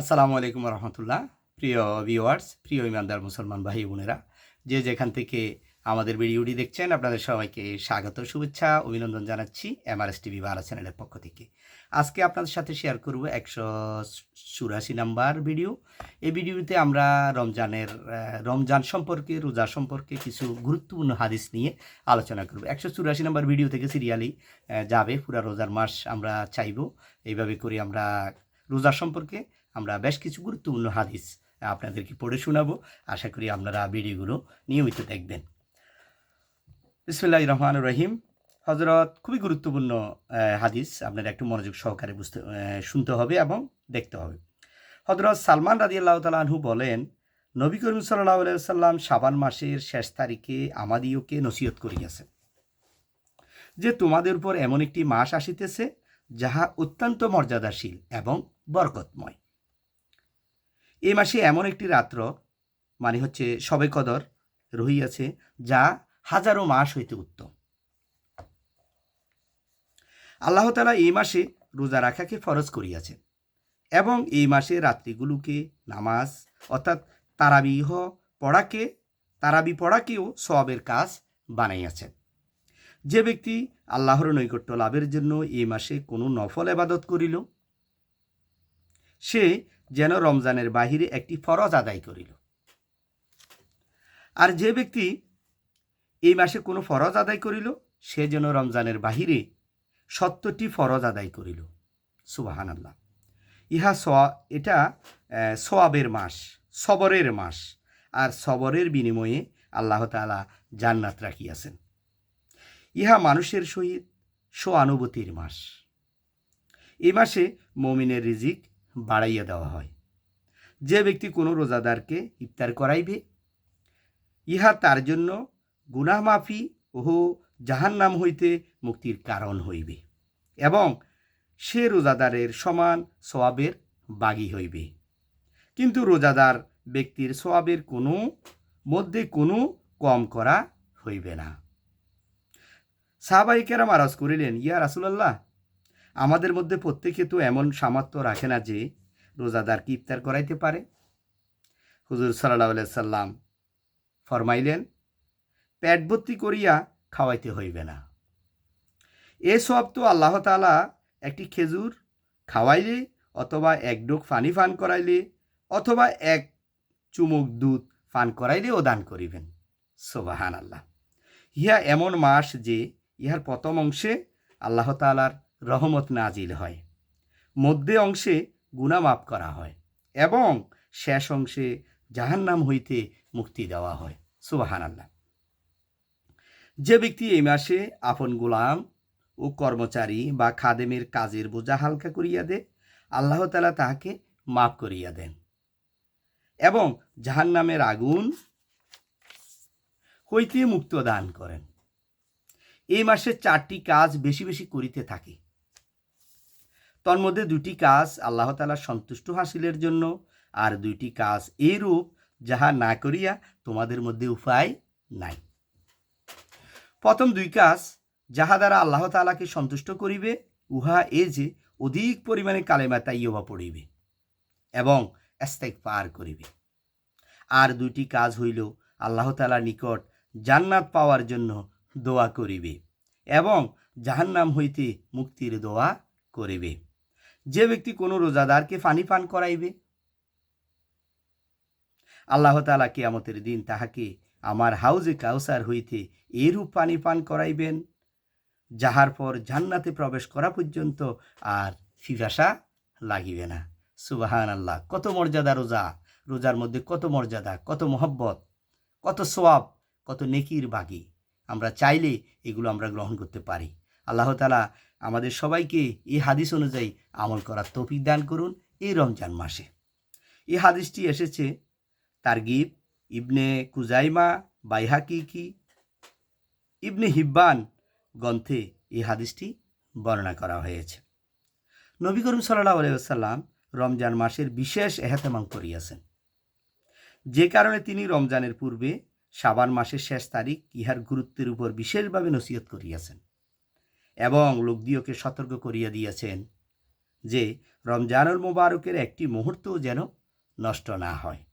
আসসালামু আলাইকুম রহমতুল্লাহ। প্রিয় ভিউয়ার্স প্রিয় ইমানদার মুসলমান ভাই বোনেরা, যে যেখান থেকে আমাদের ভিডিওটি দেখছেন, আপনাদের সবাইকে স্বাগত, শুভেচ্ছা, অভিনন্দন জানাচ্ছি এমআরএস টিভি বাংলা চ্যানেলের পক্ষ থেকে। আজকে আপনাদের সাথে শেয়ার করব একশো চুরাশি নাম্বার ভিডিও এই ভিডিওতে আমরা রমজানের রমজান সম্পর্কে, রোজা সম্পর্কে কিছু গুরুত্বপূর্ণ হাদিস নিয়ে আলোচনা করব। একশো চুরাশি নাম্বার ভিডিও থেকে সিরিয়ালি যাবে, পুরা রোজার মাস আমরা চাইব। এইভাবে করে আমরা রোজা সম্পর্কে আমরা বেশ কিছু গুরুত্বপূর্ণ হাদিস আপনাদেরকে পড়ে শোনাবো। আশা করি আপনারা ভিডিওগুলো নিয়মিত দেখবেন। বিসমুল্লাহ রহমান রহিম। হজরত খুবই গুরুত্বপূর্ণ হাদিস। আপনারা একটু মনোযোগ সহকারে বুঝতে শুনতে হবে এবং দেখতে হবে। হজরত সালমান রাজি আল্লাহ তালাহু বলেন, নবী করিম সাল্লাহ সাল্লাম সাবান মাসের শেষ তারিখে আমাদিওকে নসিহত করিয়াছেন যে তোমাদের উপর এমন একটি মাস আসিতেছে, যাহা অত্যন্ত মর্যাদাশীল এবং বরকতময়। এই মাসে এমন একটি রাত্র মানে হচ্ছে সবে কদর, রহিয়াছে, যা হাজারো মাস হইতে উত্তম। আল্লাহ তালা এই মাসে রোজা রাখাকে ফরজ করিয়াছেন এবং এই মাসে রাত্রিগুলোকে নামাজ, অর্থাৎ তারাবিহ পড়াকে, তারাবি পড়াকেও সবের কাজ বানাইয়াছেন। যে ব্যক্তি আল্লাহর নৈকট্য লাভের জন্য এই মাসে কোনো নফল এবাদত করিল, সে যেন রমজানের বাহিরে একটি ফরজ আদায় করিল। আর যে ব্যক্তি এই মাসে কোনো ফরজ আদায় করিল, সে যেন রমজানের বাহিরে সত্তরটি ফরজ আদায় করিল। সুবাহান আল্লাহ ইহা সোয়া এটা সোয়াবের মাস, সবরের মাস, আর সবরের বিনিময়ে আল্লাহ তাআলা জান্নাত রাখিয়াছেন। ইহা মানুষের সহিত সোয়ানুভূতির মাস। এ মাসে মমিনের রিজিক বাড়াইয়া দেওয়া হয়। যে ব্যক্তি কোনো রোজাদারকে ইফতার করাইবে, ইহা তার জন্য গুনাহ মাফি ও জাহান্নাম হইতে মুক্তির কারণ হইবে এবং সে রোজাদারের সমান সোয়াবের বাগী হইবে। কিন্তু রোজাদার ব্যক্তির সোয়াবের কোনো মধ্যে কোনো কম করা হইবে না। সাহাবাই কেরাম আরজ করিলেন, ইয়া রাসুলাল্লাহ আমাদের মধ্যে প্রত্যেকে তো এমন সামর্থ্য রাখে না যে রোজাদারকে ইফতার করাইতে পারে। হুজুর সাল্লাহ সাল্লাম ফরমাইলেন, পেট ভর্তি করিয়া খাওয়াইতে হইবে না। এ সব তো আল্লাহ তালা একটি খেজুর খাওয়াইলে অথবা এক ডোক পানি পান করাইলে অথবা এক চুমুক দুধ পান করাইলে ও দান করিবেন। সোবাহান আল্লাহ ইহা এমন মাস যে ইহার প্রথম অংশে আল্লাহ তালার রহমত নাজিল হয়। মধ্যে অংশে গুণা মাফ করা হয় এবং শেষ অংশে জাহান্নাম হইতে মুক্তি দেওয়া হয়। সুবাহান আল্লাহ যে ব্যক্তি এই মাসে আপন গোলাম ও কর্মচারী বা খাদেমের কাজের বোঝা হালকা করিয়া দে আল্লাহ তালা তাহাকে মাফ করিয়া দেন এবং জাহান্নামের আগুন হইতে মুক্ত দান করেন। এই মাসে চারটি কাজ বেশি বেশি করিতে থাকি। তন্মধ্যে দুটি কাজ আল্লাহ তালা সন্তুষ্ট হাসিলের জন্য, আর দুইটি কাজ এইরূপ যাহা না করিয়া তোমাদের মধ্যে উপায় নাই। প্রথম দুই কাজ যাহা দ্বারা আল্লাহ তালাকে সন্তুষ্ট করিবে, উহা এ যে অধিক পরিমাণে কালেমা তাইয়বা পড়িবে এবং এস্তেক পার করিবে। আর দুইটি কাজ হইল আল্লাহ তালার নিকট জান্নাত পাওয়ার জন্য দোয়া করিবে এবং জাহান্নাম হইতে মুক্তির দোয়া করিবে। যে ব্যক্তি কোনো রোজাদারকে পানি পান করাইবে, আল্লাহ তালা কিয়ামতের দিন তাহাকে আমার হাউজে কাউসার হইতে এরূপ পানি পান করাইবেন, যাহার পর জান্নাতে প্রবেশ করা পর্যন্ত আর ফিফাসা লাগিবে না। সুবাহান আল্লাহ কত মর্যাদা রোজা, রোজার মধ্যে কত মর্যাদা, কত মহব্বত, কত সোয়াব, কত নেকির বাগি। আমরা চাইলে এগুলো আমরা গ্রহণ করতে পারি। আল্লাহ তালা আমাদের সবাইকে এই হাদিস অনুযায়ী আমল করার তৌফিক দান করুন এই রমজান মাসে। এই হাদিসটি এসেছে তারগিব, ইবনে কুজাইমা বাইহাকি কি ইবনে হিব্বান গ্রন্থে এই হাদিসটি বর্ণনা করা হয়েছে। নবী করিম সাল্লাহ আলাইসাল্লাম রমজান মাসের বিশেষ এহতেমাম করিয়াছেন। যে কারণে তিনি রমজানের পূর্বে সাবান মাসের শেষ তারিখ ইহার গুরুত্বের উপর বিশেষভাবে নসিহত করিয়াছেন। এবং লোকদিওকে সতর্ক করিয়া দিয়েছেন যে রমজানুল মোবারকের একটি মুহূর্তও যেন নষ্ট না হয়।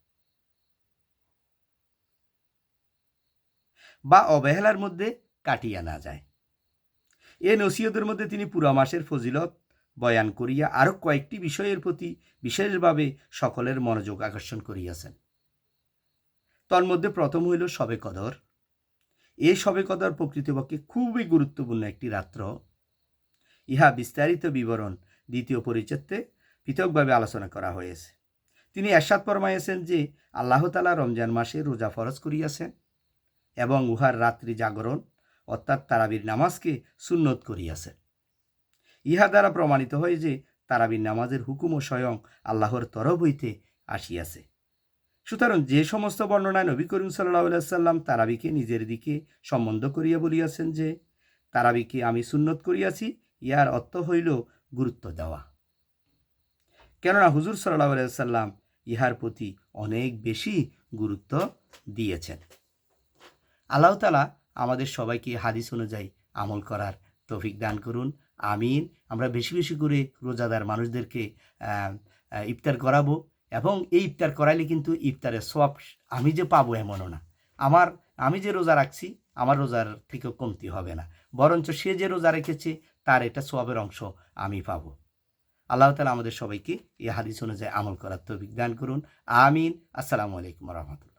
বা অবহেলার মধ্যে কাটিয়া না যায়। এ নসিহতের মধ্যে তিনি পুরা মাসের ফজিলত বয়ান করিয়া আরও কয়েকটি বিষয়ের প্রতি বিশেষভাবে সকলের মনোযোগ আকর্ষণ করিয়াছেন। তন্মধ্যে প্রথম হইল সবে কদর। এ সবে কদর প্রকৃতপক্ষে খুবই গুরুত্বপূর্ণ একটি রাত্র। ইহা বিস্তারিত বিবরণ দ্বিতীয় পরিচ্ছেদে পৃথকভাবে আলোচনা করা হয়েছে। তিনি এরশাদ ফরমাইয়াছেন যে, আল্লাহ তালা রমজান মাসে রোজা ফরজ করিয়াছেন এবং উহার রাত্রি জাগরণ অর্থাৎ তারাবির নামাজকে সুন্নত করিয়াছেন। ইহা দ্বারা প্রমাণিত হয় যে, তারাবির নামাজের হুকুমও স্বয়ং আল্লাহর তরফ হইতে আসিয়াছে। সুতরাং যে সমস্ত বর্ণনায় নবী করিম সাল্লাহ সাল্লাম তারাবিকে নিজের দিকে সম্বন্ধ করিয়া বলিয়াছেন যে, তারাবিকে আমি সুন্নত করিয়াছি ইহার অর্থ হইল গুরুত্ব দেওয়া। কেননা হুজুর সাল্লাহ সাল্লাম ইহার প্রতি অনেক বেশি গুরুত্ব দিয়েছেন। আল্লাহ তালা আমাদের সবাইকে হাদিস অনুযায়ী আমল করার তৌফিক দান করুন, আমিন। আমরা বেশি বেশি করে রোজাদার মানুষদেরকে ইফতার করাবো। এবং এই ইফতার করাইলে কিন্তু ইফতারের সব আমি যে পাবো এমনও না। আমার, আমি যে রোজা রাখছি, আমার রোজার থেকে কমতি হবে না। বরঞ্চ সে যে রোজা রেখেছে, তার এটা সবের অংশ আমি পাবো। আল্লাহ তালা আমাদের সবাইকে এই হাদিস অনুযায়ী আমল করার তৌফিক দান করুন। আমিন। আসসালামু আলাইকুম রহমতুল্লাহ।